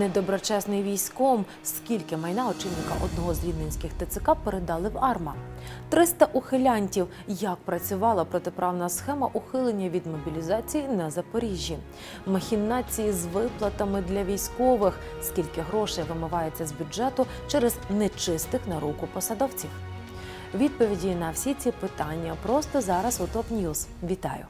Недоброчесний військом, скільки майна очільника одного з рівненських ТЦК передали в АРМА. 300 ухилянтів. Як працювала протиправна схема ухилення від мобілізації на Запоріжжі. Махінації з виплатами для військових. Скільки грошей вимивається з бюджету через нечистих на руку посадовців. Відповіді на всі ці питання просто зараз у ТОП Ньюз. Вітаю!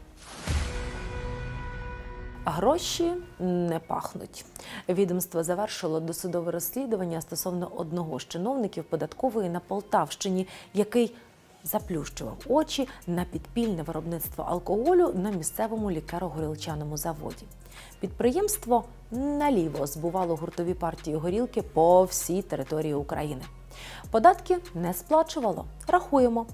Гроші не пахнуть. Відомство завершило досудове розслідування стосовно одного з чиновників податкової на Полтавщині, який заплющував очі на підпільне виробництво алкоголю на місцевому лікаро-горілчаному заводі. Підприємство наліво збувало гуртові партії горілки по всій території України. Податки не сплачувало. Рахуємо.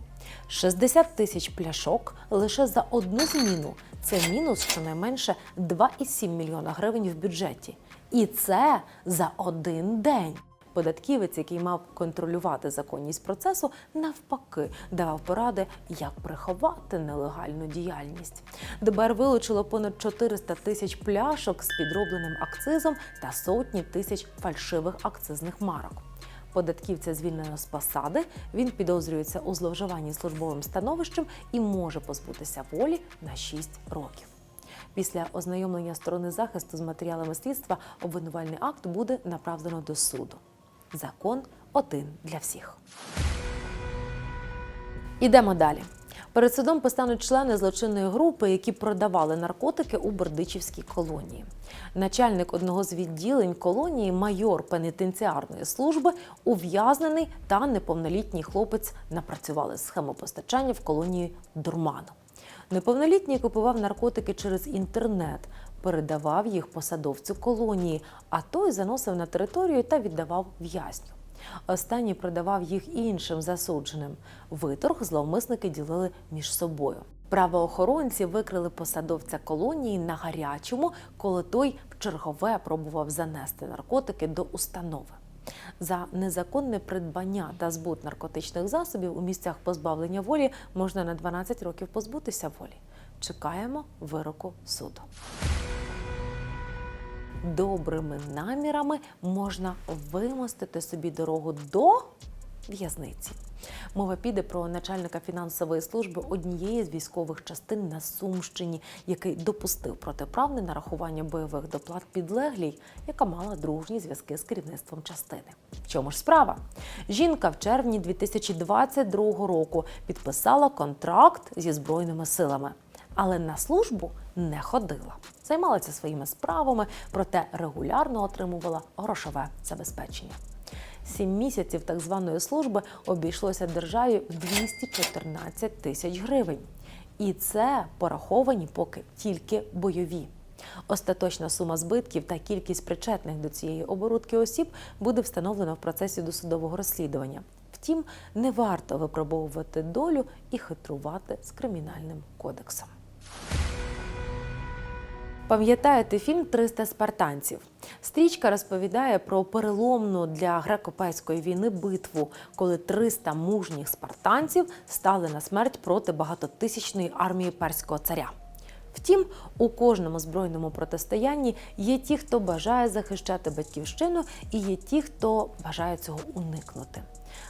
60 тисяч пляшок лише за одну зміну. Це мінус щонайменше 2,7 мільйона гривень в бюджеті. І це за один день. Податківець, який мав контролювати законність процесу, навпаки давав поради, як приховати нелегальну діяльність. ДБР вилучило понад 400 тисяч пляшок з підробленим акцизом та сотні тисяч фальшивих акцизних марок. Податківця звільнено з посади. Він підозрюється у зловживанні службовим становищем і може позбутися волі на 6 років. Після ознайомлення сторони захисту з матеріалами слідства обвинувальний акт буде направлено до суду. Закон один для всіх. Ідемо далі. Перед судом постануть члени злочинної групи, які продавали наркотики у Бердичівській колонії. Начальник одного з відділень колонії, майор пенітенціарної служби, ув'язнений та неповнолітній хлопець напрацювали схему постачання в колонії дурману. Неповнолітній купував наркотики через інтернет, передавав їх посадовцю колонії, а той заносив на територію та віддавав в'язню. Останній продавав їх іншим засудженим. Виторг зловмисники ділили між собою. Правоохоронці викрили посадовця колонії на гарячому, коли той в чергове пробував занести наркотики до установи. За незаконне придбання та збут наркотичних засобів у місцях позбавлення волі можна на 12 років позбутися волі. Чекаємо вироку суду добрими намірами можна вимостити собі дорогу до в'язниці. Мова піде про начальника фінансової служби однієї з військових частин на Сумщині, який допустив протиправне нарахування бойових доплат підлеглій, яка мала дружні зв'язки з керівництвом частини. В чому ж справа? Жінка в червні 2022 року підписала контракт зі збройними силами але на службу не ходила. Займалася своїми справами, проте регулярно отримувала грошове забезпечення. Сім місяців так званої служби обійшлося державі в 214 тисяч гривень. І це пораховані поки тільки бойові. Остаточна сума збитків та кількість причетних до цієї оборудки осіб буде встановлена в процесі досудового розслідування. Втім, не варто випробовувати долю і хитрувати з кримінальним кодексом. Пам'ятаєте фільм «300 спартанців? Стрічка розповідає про переломну для греко-перської війни битву, коли 300 мужніх спартанців стали на смерть проти багатотисячної армії перського царя. Втім, у кожному збройному протистоянні є ті, хто бажає захищати батьківщину, і є ті, хто бажає цього уникнути.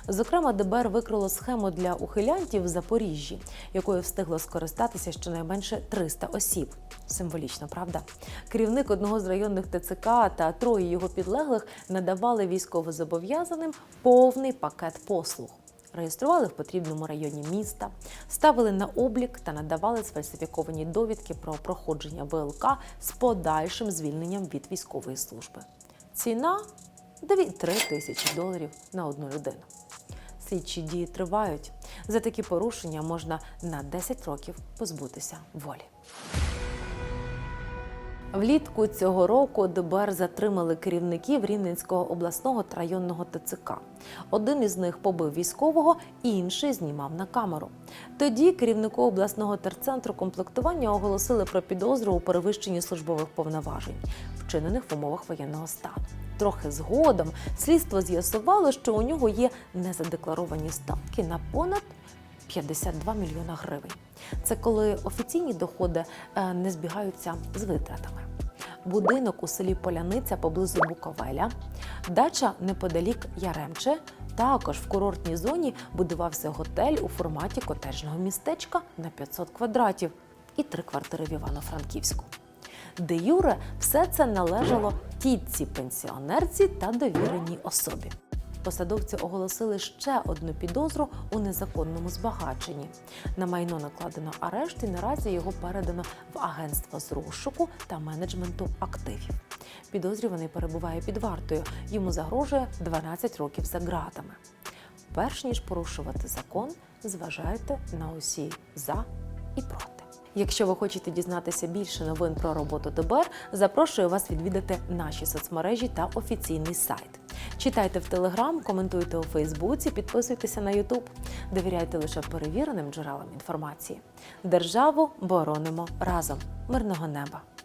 Зокрема, ДБР викрило схему для ухилянтів в Запоріжжі, якою встигло скористатися щонайменше 300 осіб. Символічно, правда? Керівник одного з районних ТЦК та троє його підлеглих надавали військовозобов'язаним повний пакет послуг. Реєстрували в потрібному районі міста, ставили на облік та надавали сфальсифіковані довідки про проходження ВЛК з подальшим звільненням від військової служби. Ціна 2-3 тисячі доларів на одну людину. Слідчі дії тривають. За такі порушення можна на 10 років позбутися волі. Влітку цього року ДБР затримали керівників Рівненського обласного та районного ТЦК. Один із них побив військового, інший знімав на камеру. Тоді керівнику обласного терцентру комплектування оголосили про підозру у перевищенні службових повноважень, вчинених в умовах воєнного стану. Трохи згодом слідство з'ясувало, що у нього є незадекларовані статки на понад 52 мільйона гривень. Це коли офіційні доходи е, не збігаються з витратами. будинок у селі Поляниця поблизу Буковеля, дача неподалік Яремче. Також в курортній зоні будувався готель у форматі котеджного містечка на 500 квадратів і три квартири в Івано-Франківську. Де Юре все це належало тітці пенсіонерці та довіреній особі. Посадовці оголосили ще одну підозру у незаконному збагаченні. На майно накладено арешт і наразі його передано в агентство з розшуку та менеджменту активів. Підозрюваний перебуває під вартою. Йому загрожує 12 років за ґратами. Перш ніж порушувати закон, зважайте на усі за і проти. Якщо ви хочете дізнатися більше новин про роботу ДБР, запрошую вас відвідати наші соцмережі та офіційний сайт. Читайте в Телеграм, коментуйте у Фейсбуці, підписуйтеся на Ютуб. Довіряйте лише перевіреним джерелам інформації. Державу боронимо разом. Мирного неба!